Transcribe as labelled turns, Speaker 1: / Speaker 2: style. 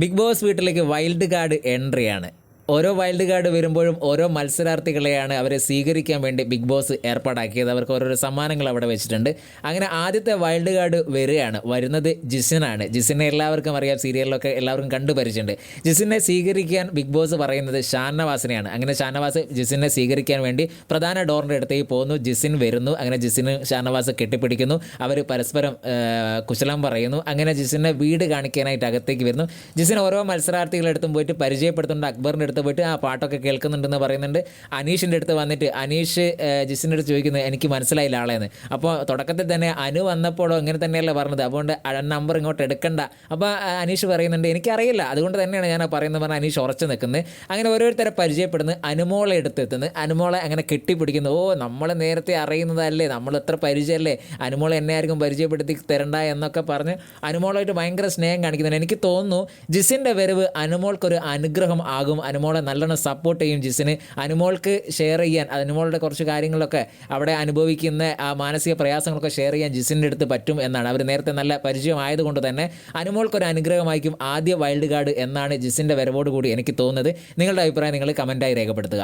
Speaker 1: Big boss വീട്ടിലേക്ക് wild card എൻട്രിയാണ്. ഓരോ വൈൽഡ് കാർഡ് വരുമ്പോഴും ഓരോ മത്സരാർത്ഥികളെയാണ് അവരെ സ്വീകരിക്കാൻ വേണ്ടി ബിഗ് ബോസ് ഏർപ്പാടാക്കിയത്. അവർക്ക് ഓരോരോ സമ്മാനങ്ങൾ അവിടെ വെച്ചിട്ടുണ്ട്. അങ്ങനെ ആദ്യത്തെ വൈൽഡ് കാർഡ് വരികയാണ്. വരുന്നത് ജിസിനാണ് ജിസിനെ എല്ലാവർക്കും അറിയാം. സീരിയലിലൊക്കെ എല്ലാവർക്കും കണ്ടു പരിചയമുണ്ട്. ജിസിനെ സ്വീകരിക്കാൻ ബിഗ് ബോസ് പറയുന്നത് ഷാനവാസിനെയാണ്. അങ്ങനെ ഷാനവാസ് ജിസിനെ സ്വീകരിക്കാൻ വേണ്ടി പ്രധാന ഡോറിന്റെ അടുത്തേക്ക് പോകുന്നു. ജിസിൻ വരുന്നു. അങ്ങനെ ജിസിന് ഷാനവാസ് കെട്ടിപ്പിടിക്കുന്നു. അവർ പരസ്പരം കുശലം പറയുന്നു. അങ്ങനെ ജിസിനെ വീട് കാണിക്കാനായിട്ട് അകത്തേക്ക് വരുന്നു. ജിസിൻ ഓരോ മത്സരാർത്ഥികളെടുത്തും പോയിട്ട് പരിചയപ്പെടുത്തുന്നുണ്ട്. അക്ബറിന്റെ അടുത്ത് പോയിട്ട് ആ പാട്ടൊക്കെ കേൾക്കുന്നുണ്ടെന്ന് പറയുന്നുണ്ട്. അനീഷിന്റെ അടുത്ത് വന്നിട്ട് അനീഷ് ജിസിന്റെ അടുത്ത് ചോദിക്കുന്നത് എനിക്ക് മനസ്സിലായില്ല ആളെന്ന്. അപ്പോൾ തുടക്കത്തിൽ തന്നെ അനു വന്നപ്പോഴോ ഇങ്ങനെ തന്നെയല്ല പറഞ്ഞത്. അതുകൊണ്ട് നമ്പർ ഇങ്ങോട്ട് എടുക്കണ്ട. അപ്പോൾ അനീഷ് പറയുന്നുണ്ട് എനിക്കറിയില്ല. അതുകൊണ്ട് തന്നെയാണ് ഞാൻ പറയുന്നത് പറഞ്ഞാൽ അനീഷ് ഉറച്ചു നിൽക്കുന്നത്. അങ്ങനെ ഓരോരുത്തരെ പരിചയപ്പെടുന്നു. അനുമോളെ എടുത്തെത്തുന്നു. അനുമോളെ അങ്ങനെ കെട്ടിപ്പിടിക്കുന്നു. ഓ നമ്മൾ നേരത്തെ അറിയുന്നതല്ലേ. നമ്മൾ എത്ര പരിചയമല്ലേ. അനുമോളെ എന്നെ ആർക്കും പരിചയപ്പെടുത്തി തരണ്ട എന്നൊക്കെ പറഞ്ഞ് അനുമോളായിട്ട് ഭയങ്കര സ്നേഹം കാണിക്കുന്നുണ്ട്. എനിക്ക് തോന്നുന്നു ജിസിന്റെ വരവ് അനുമോൾക്കൊരു അനുഗ്രഹം ആകും. അനുമോളെ നല്ലോണം സപ്പോർട്ട് ചെയ്യും ജിസിന് അനുമോൾക്ക് ഷെയർ ചെയ്യാൻ അനുമോളുടെ കുറച്ച് കാര്യങ്ങളൊക്കെ അവിടെ അനുഭവിക്കുന്ന ആ മാനസിക പ്രയാസങ്ങളൊക്കെ ഷെയർ ചെയ്യാൻ ജിസിന്റെ അടുത്ത് പറ്റും എന്നാണ്. അവർ നേരത്തെ നല്ല പരിചയമായതുകൊണ്ട് തന്നെ അനുമോൾക്കൊരു അനുഗ്രഹമായിരിക്കും ആദ്യ വൈൽഡ് കാർഡ് എന്നാണ് ജിസിന്റെ വരവോടുകൂടി എനിക്ക് തോന്നുന്നത്. നിങ്ങളുടെ അഭിപ്രായം നിങ്ങൾ കമന്റായി രേഖപ്പെടുത്തുക.